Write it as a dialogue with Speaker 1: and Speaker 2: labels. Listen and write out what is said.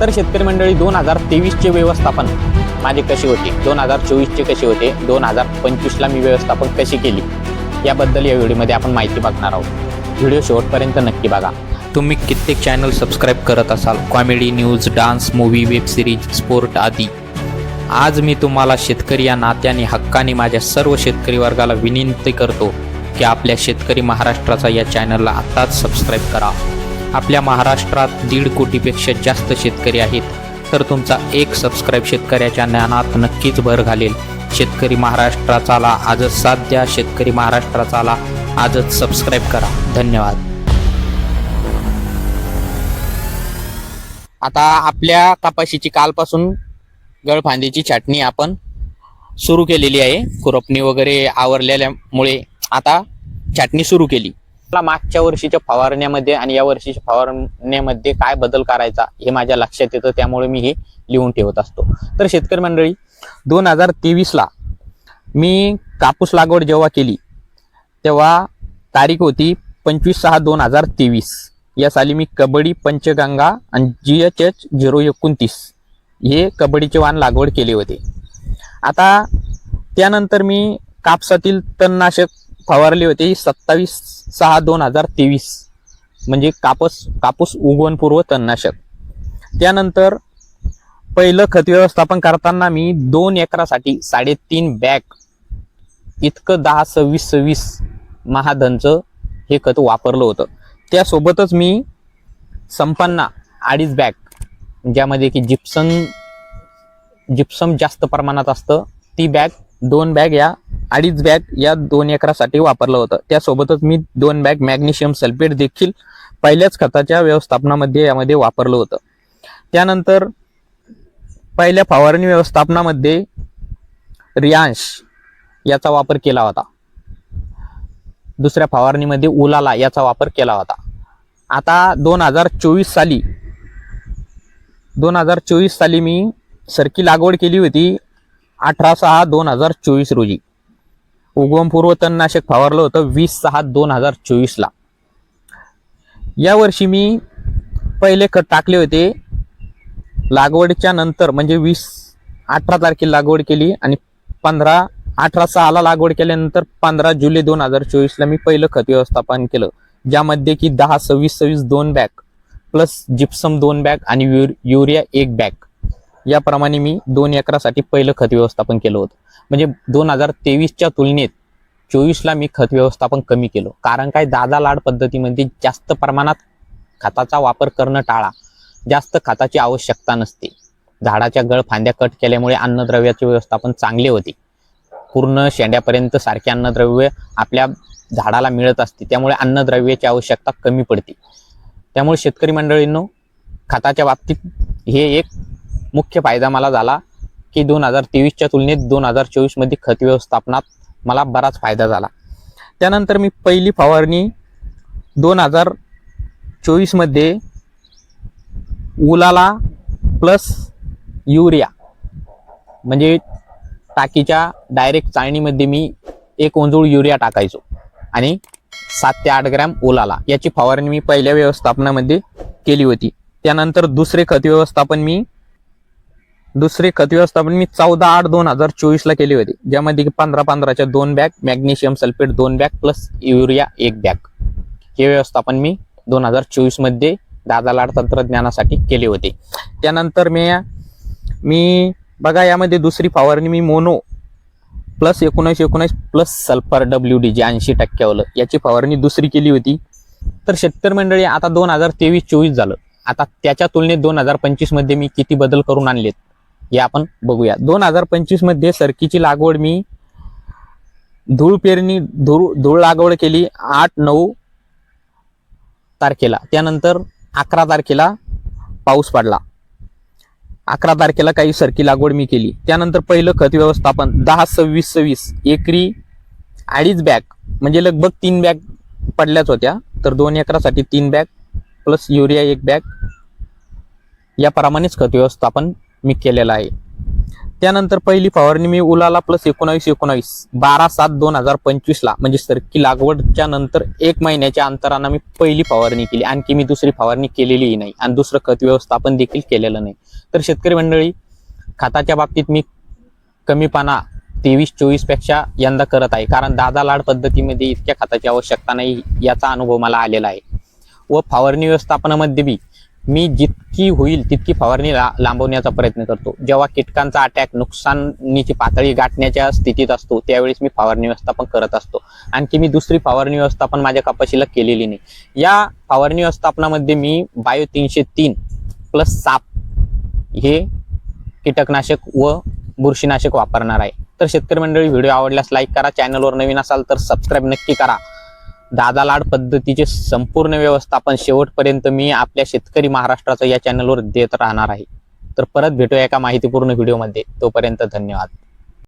Speaker 1: तर शेतकरी मंडळी दोन हजार तेवीसचे व्यवस्थापन माझे कसे होते? दोन हजार चोवीसचे कसे होते? दोन हजार पंचवीसला मी व्यवस्थापन कशी केली? याबद्दल या व्हिडिओमध्ये आपण माहिती बघणार आहोत. व्हिडिओ शेवटपर्यंत नक्की बघा. तुम्ही कित्येक चॅनल सबस्क्राईब करत असाल. Comedy news dance movie web series sport आदी. आज मी तुम्हाला शेतकरी या नात्याने हक्काने माझ्या सर्व शेतकरी वर्गाला विनंती करतो की आपल्या शेतकरी महाराष्ट्राचा या चॅनलला आत्ताच सबस्क्राईब करा. आपल्या महाराष्ट्रात दीड कोटीपेक्षा जास्त शेतकरी आहेत. तर तुमचा एक सबस्क्राईब शेतकऱ्याच्या ज्ञानात नक्कीच भर घालेल. शेतकरी महाराष्ट्राचाला आजच साथ द्या. शेतकरी महाराष्ट्राचाला आजच सबस्क्राईब करा. धन्यवाद. आता आपल्या कपाशीची कालपासून गळफांदीची छाटणी आपण सुरू केलेली आहे. खुरपणी वगैरे आवरलेल्यामुळे आता छाटणी सुरू केली. मला मागच्या वर्षीच्या फवारण्यामध्ये आणि या वर्षीच्या फवारण्यामध्ये काय बदल करायचा हे माझ्या लक्षात येतं. त्यामुळे मी हे लिहून ठेवत असतो. तर शेतकरी मंडळी दोन हजार तेवीसला मी कापूस लागवड जेव्हा केली तेव्हा तारीख होती पंचवीस सहा दोन हजार तेवीस. या साली मी कबड्डी पंचगंगा आणि जी एच एच झिरो एकोणतीस हे कबड्डीचे वाण लागवड केले होते. आता त्यानंतर मी कापसातील तणनाशक फवारली होते सत्तावीस सहा दोन हजार तेवीस. म्हणजे कापूस कापूस उगवणपूर्व तणनाशक. त्यानंतर पहिलं खत व्यवस्थापन करताना मी दोन एकरासाठी साडेतीन बॅग इतकं दहा सव्वीस सव्वीस महाधनचं हे खत वापरलं होतं. त्यासोबतच मी संपन्ना अडीच बॅग ज्यामध्ये की जिप्सम जिप्सम जास्त प्रमाणात असतं ती बॅग दोन बॅग या अडीच बॅग या दोन एकरासाठी वापरलं होतं. त्यासोबतच मी दोन बॅग मॅग्नेशियम सल्फेट देखील पहिल्याच खताच्या व्यवस्थापनामध्ये यामध्ये वापरलं होतं. त्यानंतर पहिल्या फवारणी व्यवस्थापनामध्ये रियांश याचा वापर केला होता. दुसऱ्या फवारणीमध्ये उलाला याचा वापर केला होता. आता दोन हजार चोवीस साली दोन हजार चोवीस साली मी सरकी लागवड केली होती. अठरा सहा दोन हजार चोवीस रोजी. उगवमपूर्व तणनाशक फवारलं होतं वीस सहा दोन हजार चोवीसला. यावर्षी मी पहिले खत टाकले होते. लागवडच्या नंतर म्हणजे वीस अठरा तारखेला लागवड केली आणि पंधरा अठरा सहाला लागवड केल्यानंतर पंधरा जुलै दोन हजार चोवीसला मी पहिलं खत व्यवस्थापन केलं. ज्यामध्ये की दहा सव्वीस सव्वीस दोन बॅग प्लस जिप्सम दोन बॅग आणि युर युरिया एक बॅग. याप्रमाणे मी दोन एकरासाठी पहिलं खत व्यवस्थापन केलं होतं. म्हणजे दोन हजार तेवीसच्या तुलनेत चोवीसला मी खत व्यवस्थापन कमी केलं. कारण काय? दादा लाड पद्धतीमध्ये जास्त प्रमाणात खताचा वापर करणं टाळा. जास्त खताची आवश्यकता नसते. झाडाच्या गळ फांद्या कट केल्यामुळे अन्नद्रव्याचे व्यवस्थापन चांगले होते. पूर्ण शेंड्यापर्यंत सारखे अन्नद्रव्य आपल्या झाडाला मिळत असते. त्यामुळे अन्नद्रव्याची आवश्यकता कमी पडते. त्यामुळे शेतकरी मंडळींनो खताच्या बाबतीत हे एक मुख्य फायदा मला झाला की दोन हजार तेवीसच्या तुलनेत दोन हजार चोवीसमध्ये खत व्यवस्थापनात मला बराच फायदा झाला. त्यानंतर मी पहिली फवारणी दोन हजार चोवीसमध्ये उलाला प्लस युरिया म्हणजे टाकीच्या डायरेक्ट चाळणीमध्ये मी एक ओंजूळ युरिया टाकायचो आणि सात ते आठ ग्रॅम ओलाला याची फवारणी मी पहिल्या व्यवस्थापनामध्ये केली होती. त्यानंतर दुसरे खत व्यवस्थापन मी दुसरे खत व्यवस्थापन मी चौदा आठ दोन हजार चोवीसला केले होते. ज्यामध्ये की पंधरा पंधराच्या दोन बॅग मॅग्नेशियम सल्फेट दोन बॅग प्लस युरिया एक बॅग. हे व्यवस्थापन मी दोन हजार चोवीसमध्ये दादा लाड तंत्रज्ञानासाठी केले होते. त्यानंतर मी मी बघा यामध्ये दुसरी फवारणी मी मोनो प्लस एकोणीस एकोणीस plus sulphur W D J ऐंशी टक्क्यावलं याची फवारणी दुसरी केली होती. तर शेतकरी मंडळी आता दोन हजार तेवीस चोवीस झालं. आता त्याच्या तुलनेत दोन हजार पंचवीसमध्ये मी किती बदल करून आणलेत? हे आपण बघूया. दोन हजार पंचवीसमध्ये सरकीची लागवड मी धूळ पेरणी धूळ धूळ लागवड केली आठ नऊ तारखेला. त्यानंतर अकरा तारखेला पाऊस पडला. अकरा तारखेला काही सरकी लागवड मी केली. त्यानंतर पहिलं खत व्यवस्थापन दहा सव्वीस सव्वीस एकरी अडीच बॅग म्हणजे लगभग तीन बॅग पडल्याच होत्या. तर दोन एकरासाठी तीन बॅग प्लस युरिया एक बॅग याप्रमाणेच खत व्यवस्थापन मी केलेलं आहे. त्यानंतर पहिली फवारणी मी उलाला प्लस एकोणावीस एकोणावीस बारा सात दोन हजार पंचवीसला म्हणजे सरकी लागवडच्या नंतर एक महिन्याच्या अंतरानं मी पहिली फवारणी केली. आणखी मी दुसरी फवारणी केलेलीही नाही आणि दुसरं खत व्यवस्थापन देखील केलेलं नाही. तर शेतकरी मंडळी खताच्या बाबतीत मी कमीपणा तेवीस चोवीसपेक्षा यंदा करत आहे. कारण दादा लाड पद्धतीमध्ये इतक्या खताची आवश्यकता नाही याचा अनुभव मला आलेला आहे. व फवारणी व्यवस्थापनामध्ये बी मी जितकी होईल तितकी फवारणी ला लांबवण्याचा प्रयत्न करतो. जेव्हा कीटकांचा अटॅक नुकसानीची पातळी गाठण्याच्या स्थितीत असतो त्यावेळेस मी फवारणी व्यवस्थापन करत असतो. आणखी मी दुसरी फवारणी व्यवस्थापन माझ्या कपाशीला केलेली नाही. या फवारणी व्यवस्थापनामध्ये मी बायो तीनशे तीन प्लस साप हे कीटकनाशक व बुरशीनाशक वापरणार आहे. तर शेतकरी मंडळी व्हिडिओ आवडल्यास लाईक करा. चॅनलवर नवीन असाल तर सबस्क्राईब नक्की करा. दादा लाड पद्धतीचे संपूर्ण व्यवस्थापन शेवटपर्यंत मी आपल्या शेतकरी महाराष्ट्राचं या चॅनलवर देत राहणार आहे. तर परत भेटूया एका माहितीपूर्ण व्हिडिओमध्ये तोपर्यंत धन्यवाद.